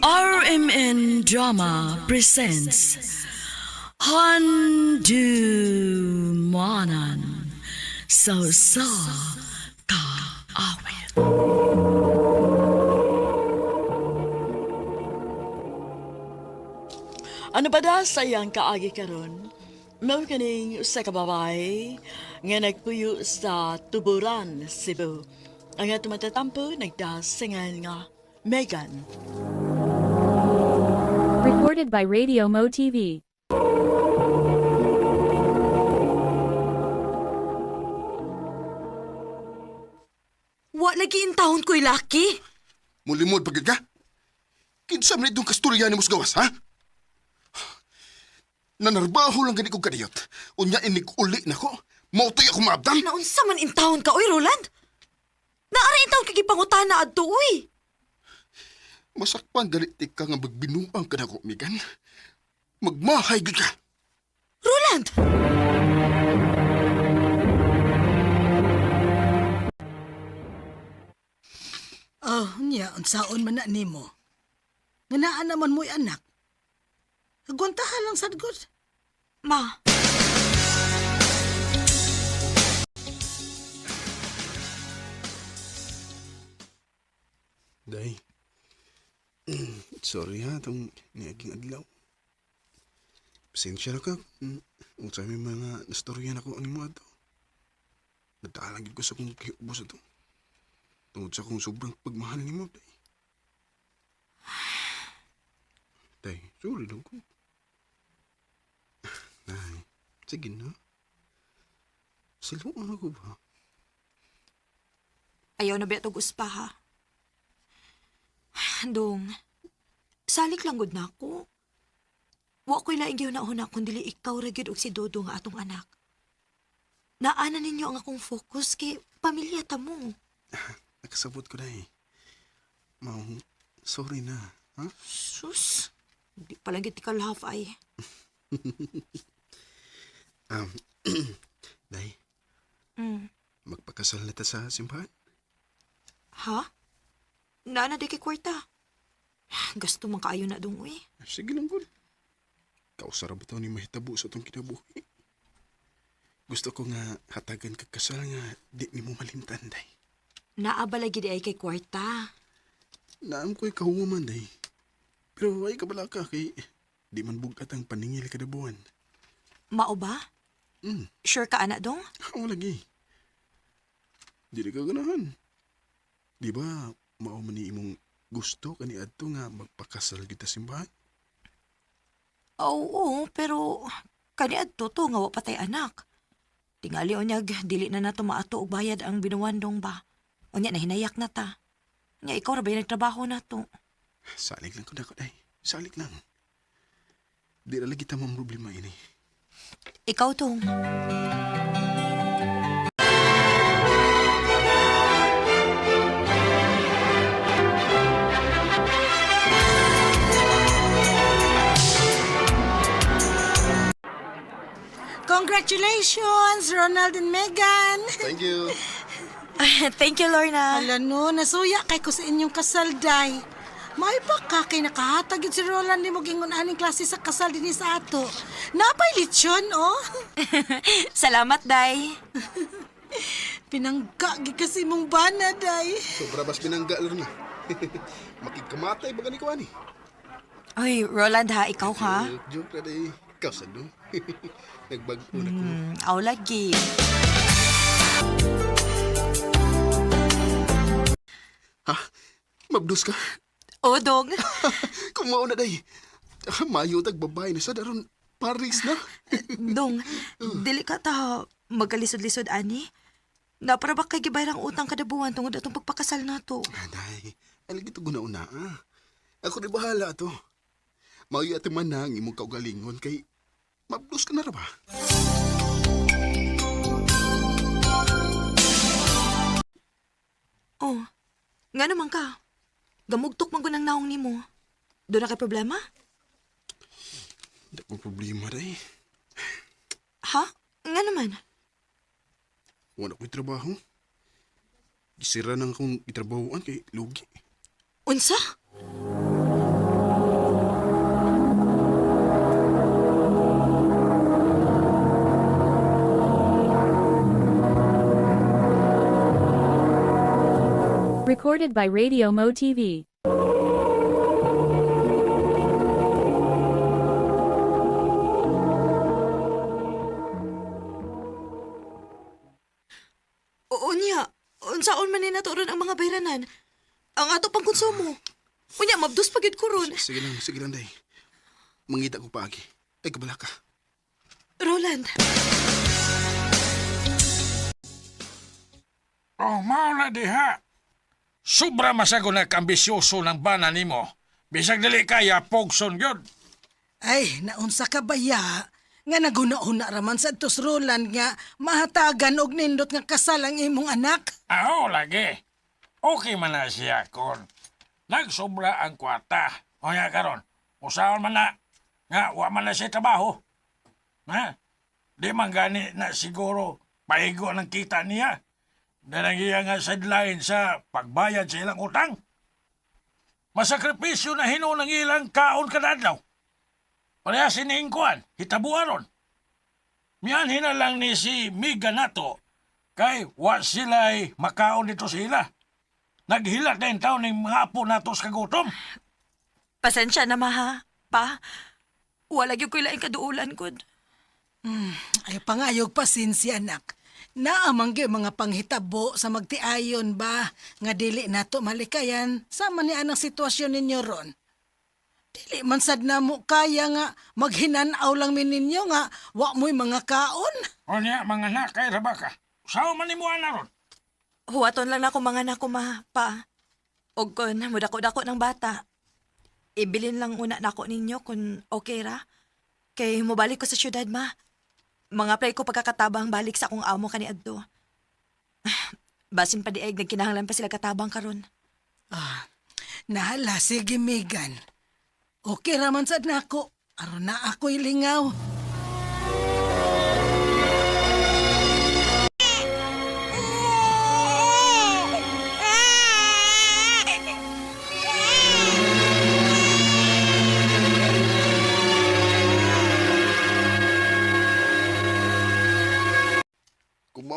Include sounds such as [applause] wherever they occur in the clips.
RMN Drama presents Handu Manan So Sa Ka Awit Ano ba da sayang kaagi karon? Mao kaning usa ka babae nga nagpuyo sa Tuburan, Cebu. Ang atong matatampo nagdasingan nga Megan. Recorded by Radio Mo TV. Wa lagi in taon ko'y laki. Mulimod pagid ka? Kinsa man itong kasturya ni gawas, ha? Nanarbaho lang gani kong kadiyot. Unya inig uli na ko. Mautoy ako maabdan. Naunsa man in taon ka, oy, Roland? Naara in taon kagipangutana adto, uy. Masakpan galit ka nga magbinuang ka na ko, Migan. Magmahay gid ka. Roland! Oh, niya, unsaon man na nimo. Nganaan naman mo'y anak. Agwantahan lang sad gud. Ma, Day. [clears throat] Sorry ha, itong niaging adlaw. Pasensya na ka. Mm, Kung sa may mga nastoryan ako ang imo ato. Nagdaalagin ko sa kong kiubos ito. Tungod sa kong sobrang pagmahal ni mo, day. Day, sorry lang ko. [sighs] Day, sige na. Siluan ako ba? ayaw na ba itong uspa, ha? Dong, salik lang gud na ako. Wa ko'y laing na una kung dili ikaw ra gyud og si Dodo nga atong anak. Naana ninyo ang akong focus kay pamilya ta mo. [laughs] Nakasabot ko, day. Mau, sorry na. Ha? Sus, di pala gid ka half ay. [laughs] Um, [clears throat] day, Mm. magpakasal na ta sa simbahan. Ha? Naana di kay kwarta. Gusto man kaayo na dong uy. Sige lang, good. Kausara ito ni mahitabo sa itong kinabuhi? Gusto ko nga hatagan kagkasal nga di ni mo malimtan, day. Naabala gid ay kay kwarta. Naam ko'y kahuman, day. Pero ay kabala ka kay di man bugat ang paningil kada buwan. Mao ba? Hmm, Sure ka ana dong? ako lagi. Di ka ganahan. Di ba, mao man ni imong gusto kani adto nga magpakasal kita simbahan? Oo, pero kani adto to nga wa patay anak. Tingali onyag dili na nato maato og bayad ang binuwandong ba. Unya na hinayak na ta. Nga ikaw ra ba nagtrabaho na to? Salig lang ko na ko, day. Salig lang. Di na lagi tamang problema ini. Ikaw tong. Congratulations, Ronald and Megan. Thank you. [laughs] Thank you, Lorna. Ala no, nasuya kay ko sa inyong kasal, day. May pa ka kay nakahatag yun si Roland ni mo gingon aning klase sa kasal din sa ato. Napay litsyon, oh. [laughs] Salamat, Day. [laughs] Pinangga gi kasi mong bana, day. Sobra bas binangga na. Makikamatay ba gani ko ani? Oy, Roland ha, ikaw ha? Joke, joke na day. Ikaw sa no? Nagbago na ko. Hmm, aw lagi. Ha? Mabdus ka? O, dong. [laughs] Kung mauna day. Ah, Mayo tag babae na sa daron Paris na. [laughs] Dong, dili ka ta magkalisod-lisod ani. Na para ba kay gibayar ang utang kada buwan tungod atong pagpakasal nato. Aday, alagi to guna-una ah. Ako di bahala to. Mayo ati man na ang imong kaugalingon kay mabdus ka na ra ba? Oh, nga naman ka. Gamugtok man ko ng naong nimo. Doon na kay problema? Hindi ko problema day. Ha? Nga naman. Wala ko'y trabaho. Gisira nang akong itrabahoan kay Lugi. Unsa? Recorded by Radio Mo TV. Oo niya, unsaon man ni naturon ang mga bayranan. Ang ato pang konsumo. Unya, mabdos pagid ko ron. Sige lang, sige lang, day. Mangita ko paagi. Ay, kabala ka. Roland, Oh, mao na diha. Sobra masago na kambisyoso ng bana nimo. Bisag dili kaya pogson gyud. Ay, naunsa ka ba ya? Nga naguna-una raman sa tos Roland nga mahatagan og nindot nga kasal ang imong anak. Aho lagi. Okay man na siya kon. Nagsobra ang kwarta. O nga karon, usaon man na. Nga, wa man na siya trabaho. Ha? Di man gani na siguro paigo ng kita niya. Darang iya nga sideline sa pagbayad sa ilang utang. Masakripisyo na hino ng ilang kaon kadadlaw. Pareha siningkuan, hitabuan ron. Miyan hina lang ni si Miga nato kay wa sila'y makaon dito sila. Naghilak na yung taon ng mga apo nato sa kagutom. pasensya na maha. Pa, wala gyud ko ilaing kaduulan gud. Ay pangayog pasinsya anak. Naamang gyud mga panghitabo sa magtiayon ba nga dili nato malikayan sama ni anang sitwasyon ninyo ron. Dili man sad na mo kaya nga maghinanaw lang min ninyo nga wa mo'y mga kaon. O niya, mga anak kay Rabaka. Sao man mo na ron? Huwaton lang ako mga nako ma, pa. Og kun mudako-dako ng bata. Ibilin lang una nako ninyo kung okay ra. Kay mobalik ko sa syudad ma. Mga play ko pagkakatabang balik sa akong amo kani adto. [sighs] Basin pa diay nagkinahanglan pa sila katabang karon. Nahala, sige Megan. Okay raman sad nako. Aron na ako'y lingaw.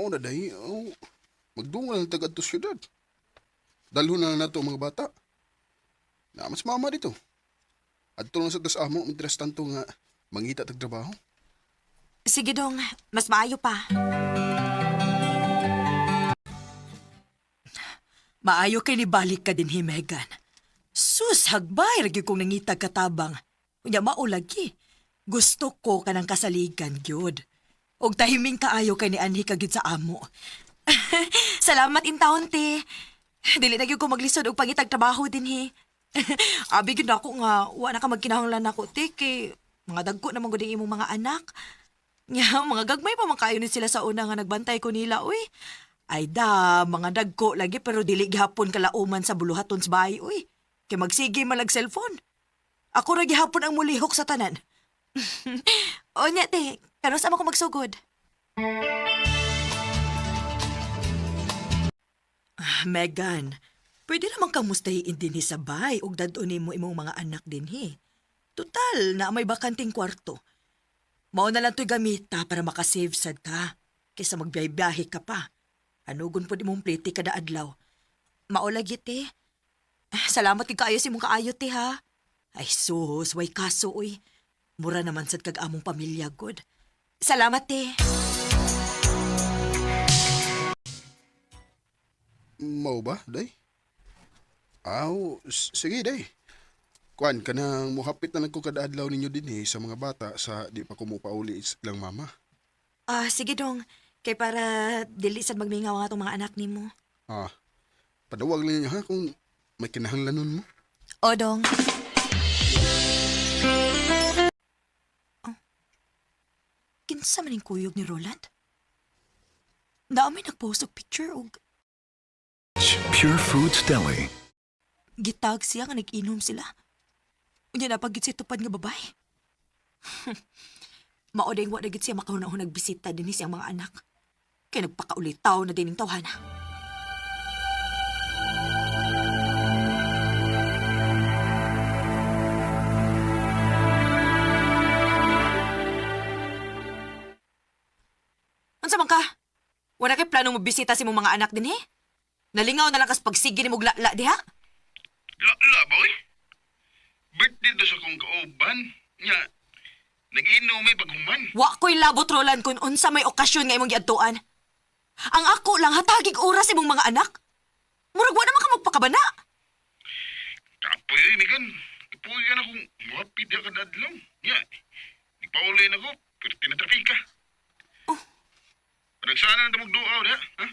Mao na, day, oh, magdungal ng taga to syudad. Dalho na lang nato mga bata. Na mas mama dito. At lang sa tas amo, mitras tanto nga mangita tag trabaho. Sige dong, mas maayo pa. Maayo kay ni balik ka din hi, Megan. Sus, hagbay, ragi kong nangitag katabang. Unya maulagi. Gusto ko ka ng kasaligan, gyud. Og tahiming kaayo kay ni Anhi kagid sa amo. [laughs] Salamat in taon, te. Dili na ko maglisod og pangitag trabaho din hi. [laughs] Abi gyud ako nga wa na ka magkinahanglan nako, te, kay mga dagko gud ang imong mga anak. [laughs] Nya, mga gagmay pa man kayo ni sila sa una nga nagbantay ko nila, uy. Ay da, mga dagko lagi pero dili gihapon kalauman sa buluhaton sa bahay, uy. Kay magsige malag cellphone. Ako ra gihapon ang mulihok sa tanan. o nya, te, pero sama ko magsugod. Ah, Megan, pwede naman kang mustahiin din hi sa bahay ug dadon mo imong mga anak din hi. Total, na may bakanting kwarto. Mao na lang to'y gamita para makasave sad ka. Kaysa magbiyahe ka pa. Anugon po di mong plete kada adlaw. Mao lagi te. Ah, Salamat kay kaayo si mong kaayo te ha. Ay sus, way kaso uy. Mura naman sad kag among pamilya good. Salamat te. Mao ba, day? Aw, s- sige, day. Kuan, kanang muhapit na lang ko kada adlaw ninyo din eh, sa mga bata sa di pa ko mupauli lang mama. Ah, sige dong. Kay para dili sad magmingaw ang atong mga anak nimo. Ah, padawag lang niyo ha kung may kinahanglanon mo. O dong. Kinsa man yung kuyog ni Roland? Dami nagpost og picture og Pure Foods Deli. gitag siya nga nag-inom sila. Unya na pagit si tupad nga babay. [laughs] Maoday wa na siya makahunahon nagbisita din siyang mga anak. Kaya nagpakaulitaw na din yung tawhana. Unsa man ka? Wala kay planong mabisita si mong mga anak din eh? Nalingaw na lang kas pagsige ni diha. La, la, boy. Birthday to sa kong kauban. Nga, nag-inom may paghuman. Wa ko'y labot Roland kung unsa may okasyon nga imong giadtuan. Ang ako lang hatagig oras imong mga anak. Murag wa naman ka magpakabana. Kapoy, migan. Kapoy ka na kung mapid ka kadadlaw. Nga, ipaulay na ko, pero tinatrapika. Oh. Nagsana na tamog duaw, da? Ha?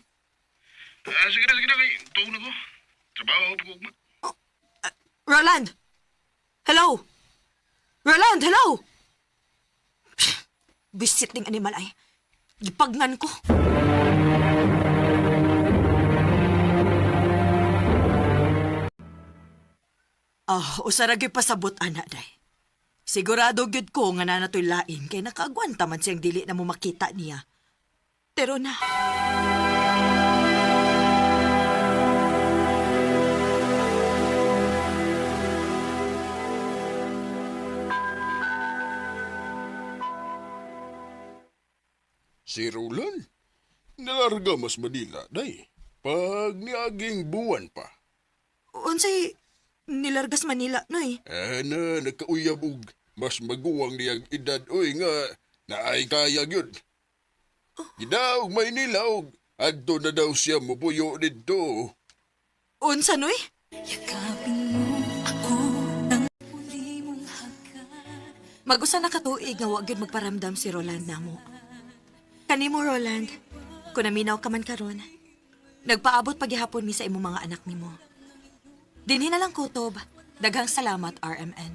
Ah, sige na, sige na, kay tuon na ko. Trabaho ako pag Roland! Hello? Roland, hello! Bisit ning animal ay. Gipagnan ko. Ah, usaragi pasabot ana day. Sigurado gyud ko nga nanatoy lain kay nakaagwanta man siyang dili na mo makita niya. Pero na, Si Roland, nalarga mas Manila, day. Pag niaging buwan pa. unsay nilargas Manila noy. Ana, nakauyab og mas maguwang niyang edad. Uy nga, naay kaya yun. Gidaw, may nilaw. Adto na daw siya mupuyo dito. Unsa noy? Magusa na katuig nga wag gyud magparamdam si Roland namo. Kanimo Roland, kung naminaw ka man karon, nagpaabot paghihapon mi sa imong mga anak nimo. Dinhi na lang kutob. Daghang salamat RMN.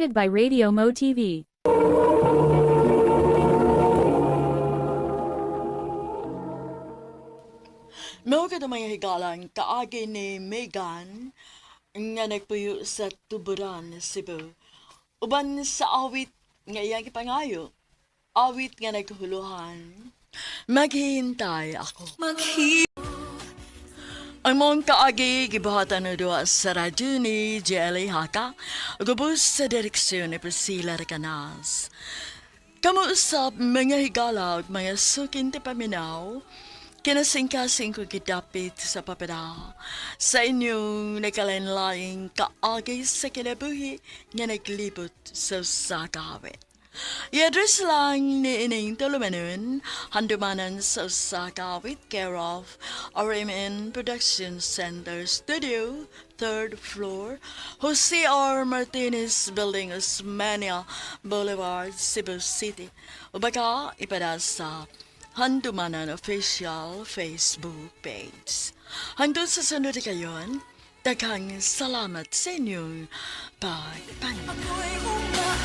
Recorded by Radio Mo TV. Mao ka mga higalan kaagi ni Megan nga nagpuyo sa tuburan Cebu. Uban sa awit nga iyang ipangayo. Awit nga naghuhuluhan. Maghihintay ako. Ang mong kaagi gibuhatan na doa sa radyo ni Jelly Haka, gubos sa direksyon ni Priscilla Recanas. Kamuusap mga higala ug mga sukin ti paminaw, kinasingkasing ko gidapit sa papeda sa inyong nakalanlaing kaagi sa kinabuhi nga naglibot sa sakawit. [laughs] I-address lang ni Ining Tulumanon, handumanan sa Osaka with care of RMN Production Center Studio, third floor, Jose R. Martinez Building, Osmania Boulevard, Cebu City. O baka ipada sa Handumanan Official Facebook page. Hanggang sa sunod kayon, daghang salamat sa inyong pagpanig.